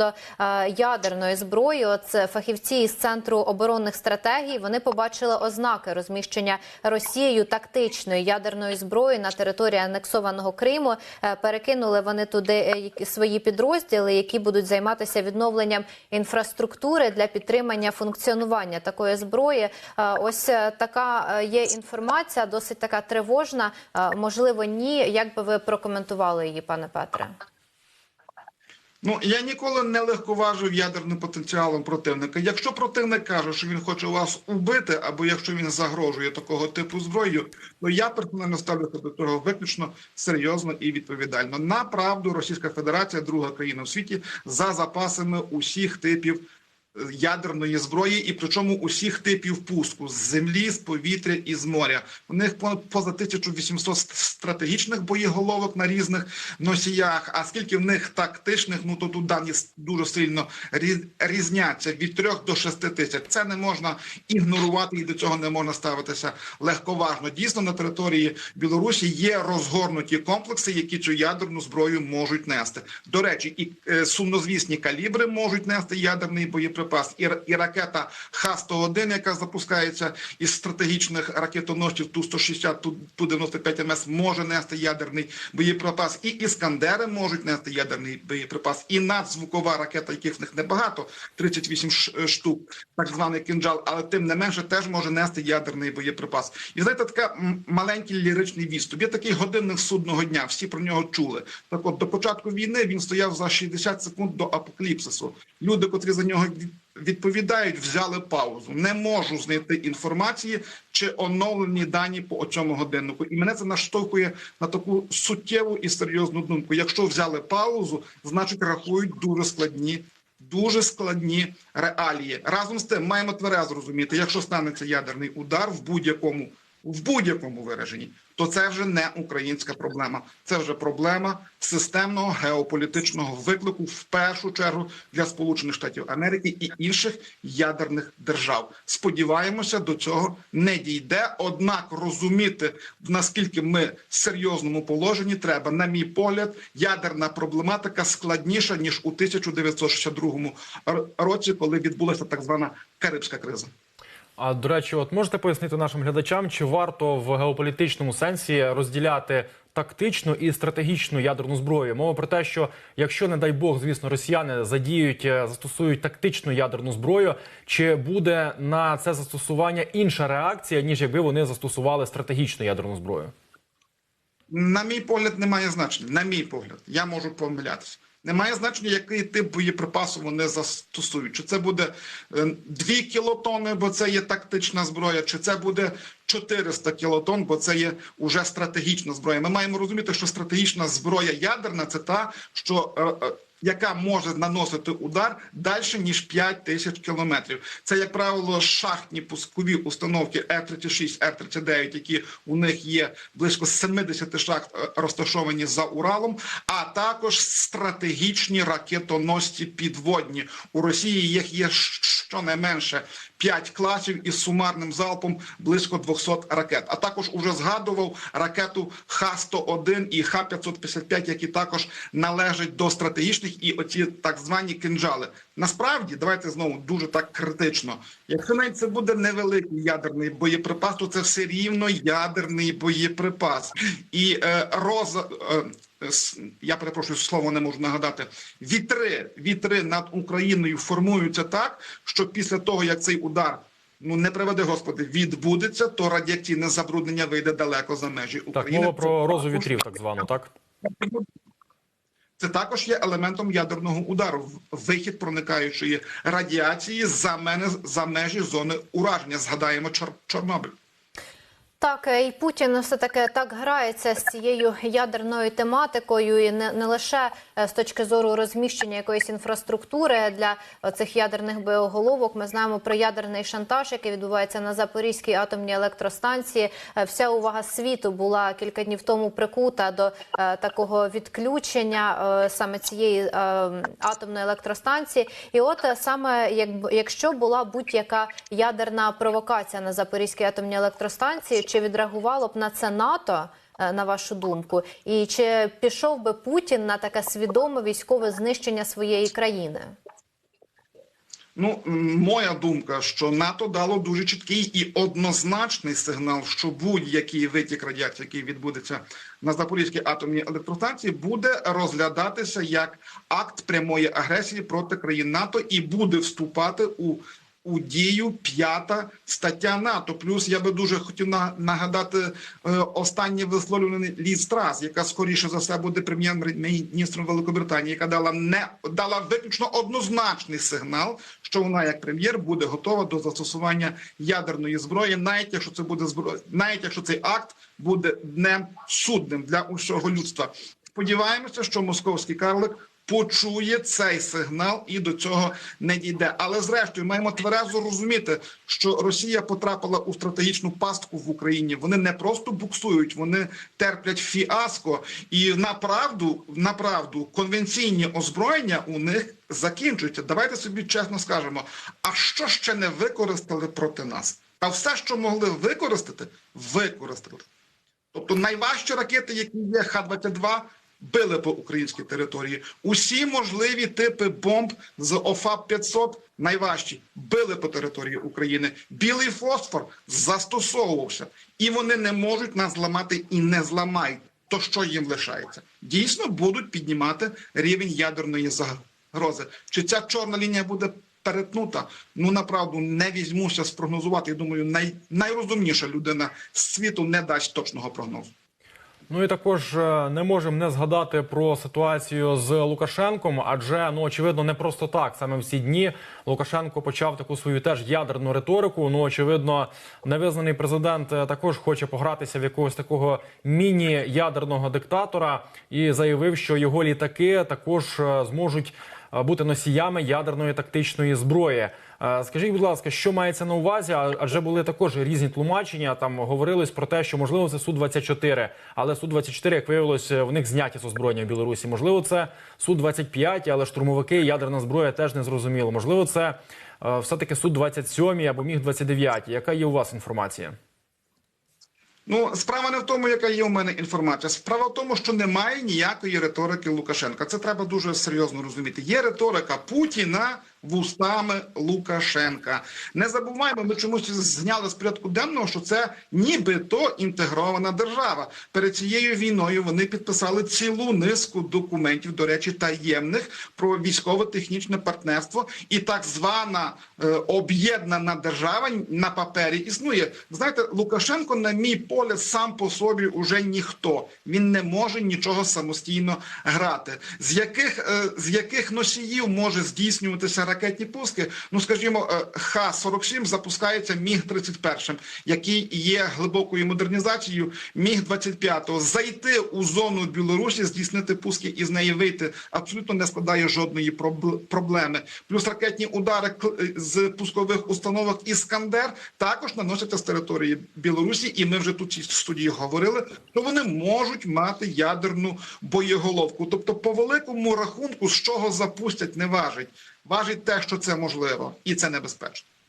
щодо е, ядерної зброї. Це фахівці із центру оборонних стратегій вони побачили ознаки розміщення Росією тактичної ядерної зброї на території анексованого Криму. Е, Перекинули вони туди е, свої підрозділи, які будуть займатися відновленням інфраструктури для підтримання функціонування такої зброї. Ось така є інформація, досить така тривожна. Можливо, ні. Як би ви прокоментували її, пане Петре? Ну я ніколи не легковажив ядерним потенціалом противника. Якщо противник каже, що він хоче вас убити, або якщо він загрожує такого типу зброєю, то я персонально ставлюся до того виключно серйозно і відповідально. Направду, Російська Федерація, друга країна в світі, за запасами усіх типів. Ядерної зброї, і причому усіх типів пуску з землі, з повітря і з моря. У них поза 1800 ст- стратегічних боєголовок на різних носіях. А скільки в них тактичних, ну то тут дані дуже сильно різ- різняться від 3 до 6 тисяч. Це не можна ігнорувати і до цього не можна ставитися легковажно. Дійсно, на території Білорусі є розгорнуті комплекси, які цю ядерну зброю можуть нести. До речі, і е, сумнозвісні калібри можуть нести ядерний боєприпас, і, і ракета Х-101, яка запускається із стратегічних ракетоносців Ту-160, Ту- Ту-95 МС, може нести ядерний боєприпас, і іскандери можуть нести ядерний боєприпас, і надзвукова ракета, яких в них небагато, 38 ш- е, штук, так званий кинджал, але тим не менше теж може нести ядерний боєприпас. І знаєте, така маленький ліричний відступ. Є такий годинник судного дня, всі про нього чули. Так от до початку війни він стояв за 60 секунд до апокаліпсису. Люди, котрі за нього відповідають, взяли паузу. Не можу знайти інформації чи оновлені дані по цьому годиннику. І мене це наштовхує на таку суттєву і серйозну думку. Якщо взяли паузу, значить рахують дуже складні. Дуже складні реалії. Разом з тим маємо тверезо розуміти, якщо станеться ядерний удар в будь-якому в будь-якому вираженні, то це вже не українська проблема. Це вже проблема системного геополітичного виклику в першу чергу для Сполучених Штатів Америки і інших ядерних держав. Сподіваємося, до цього не дійде. Однак розуміти наскільки ми в серйозному положенні треба, на мій погляд, ядерна проблематика складніша ніж у 1962 р- році, коли відбулася так звана Карибська криза. А до речі, от можете пояснити нашим глядачам, чи варто в геополітичному сенсі розділяти тактичну і стратегічну ядерну зброю? Мова про те, що якщо, не дай Бог, звісно, росіяни задіють, е, застосують тактичну ядерну зброю, чи буде на це застосування інша реакція, ніж якби вони застосували стратегічну ядерну зброю? На мій погляд, немає значення. На мій погляд, я можу помилятися. Немає значення, який тип боєприпасу вони застосують. Чи це буде 2 кілотони, бо це є тактична зброя, чи це буде 400 кілотон, бо це є уже стратегічна зброя. Ми маємо розуміти, що стратегічна зброя ядерна це та, що е, е, яка може наносити удар далі ніж 5 тисяч кілометрів. Це, як правило, шахтні пускові установки Р-36, Р-39, які у них є близько 70 шахт е, розташовані за Уралом, а також стратегічні ракетоносці підводні. У Росії їх є щонайменше 5 класів із сумарним залпом близько 200 ракет. А також уже згадував ракету Х-101 і Х-555, які також належать до стратегічних і оці так звані кинджали. Насправді, давайте знову дуже так критично. Якщо навіть це буде невеликий ядерний боєприпас, то це все рівно ядерний боєприпас. І е, роз, е, я перепрошую, слово не можу нагадати. Вітри, вітри над Україною формуються так, що після того, як цей удар. Ну не приведи господи, відбудеться, то радіаційне забруднення вийде далеко за межі України. Так, мова про розу вітрів, так звану, так? Це також є елементом ядерного удару. Вихід проникаючої радіації за мене за межі зони ураження. Згадаємо Чор- Чорнобиль. Так, е, і Путін все таки так грається з цією ядерною тематикою, і не, не лише е, з точки зору розміщення якоїсь інфраструктури для цих ядерних боєголовок. Ми знаємо про ядерний шантаж, який відбувається на Запорізькій атомній електростанції. Е, Вся увага світу була кілька днів тому прикута до такого відключення саме цієї атомної електростанції. І от саме як, якщо була будь-яка ядерна провокація на Запорізькій атомній електростанції, чи відреагувало б на це НАТО? е, на вашу думку? І чи пішов би Путін на таке свідоме військове знищення своєї країни? Ну, моя думка, що НАТО дало дуже чіткий і однозначний сигнал, що будь-який витік радіації, який відбудеться на Запорізькій атомній електростанції, буде розглядатися як акт прямої агресії проти країн НАТО і буде вступати у. У дію п'ята стаття НАТО. Плюс я би дуже хотів на- нагадати е, останнє висловлювання Ліз Трас, яка скоріше за все буде прем'єр-міністром Великобританії, яка дала не дала виключно однозначний сигнал, що вона як прем'єр буде готова до застосування ядерної зброї, навіть якщо це буде зброя, навіть якщо цей акт буде днем судним для усього людства. Сподіваємося, що московський карлик почує цей сигнал і до цього не дійде. Але зрештою маємо тверезо розуміти, що Росія потрапила у стратегічну пастку в Україні. Вони не просто буксують, вони терплять фіаско. І направду, направду, конвенційні озброєння у них закінчуються. Давайте собі чесно скажемо. А що ще не використали проти нас? А все, що могли використати, використали. Тобто найважчі ракети, які є Х-22, били по українській території. Усі можливі типи бомб з ОФАП-500, найважчі, били по території України. Білий фосфор застосовувався. І вони не можуть нас зламати і не зламають. То що їм лишається? Дійсно будуть піднімати рівень ядерної загрози. Чи ця чорна лінія буде перетнута? Ну направду не візьмуся спрогнозувати. Я думаю, най, найрозумніша людина світу не дасть точного прогнозу. Ну і також е, не можемо не згадати про ситуацію з Лукашенком, адже ну очевидно не просто так. Саме в ці дні Лукашенко почав таку свою теж ядерну риторику. Ну очевидно, невизнаний президент е, також хоче погратися в якогось такого міні-ядерного диктатора і заявив, що його літаки також е, зможуть бути носіями ядерної тактичної зброї. Е, Скажіть, будь ласка, що мається на увазі? Адже були також різні тлумачення. Там говорилось про те, що можливо це су 24 але су 24 як виявилось, в них зняті з озброєння в Білорусі. Можливо, це су 25 але штурмовики, ядерна зброя теж не зрозуміло. Можливо, це е, все таки су 27 або міг 29 Яка є у вас інформація? Ну, справа не в тому, яка є у мене інформація. Справа в тому, що немає ніякої риторики Лукашенка. Це треба дуже серйозно розуміти. Є риторика Путіна вустами Лукашенка. Не забуваємо, ми чомусь зняли з порядку денного, що це нібито інтегрована держава. Перед цією війною вони підписали цілу низку документів, до речі, таємних про військово-технічне партнерство, і так звана е, об'єднана держава на папері існує. Знаєте, Лукашенко, на мій погляд, сам по собі уже ніхто. Він не може нічого самостійно грати. З яких е, з яких носіїв може здійснюватися ракетні пуски? Ну скажімо, е, Х-47 запускається міг 31 який є глибокою модернізацією міг 25 Зайти у зону Білорусі, здійснити пуски і з неї вийти абсолютно не складає жодної проблеми. Плюс ракетні удари к- з пускових установок Іскандер також наносяться з території Білорусі, і ми вже тут в студії говорили, що вони можуть мати ядерну боєголовку. Тобто, по великому рахунку, з чого запустять, не важить. Важить те, що це можливо, і це небезпечно.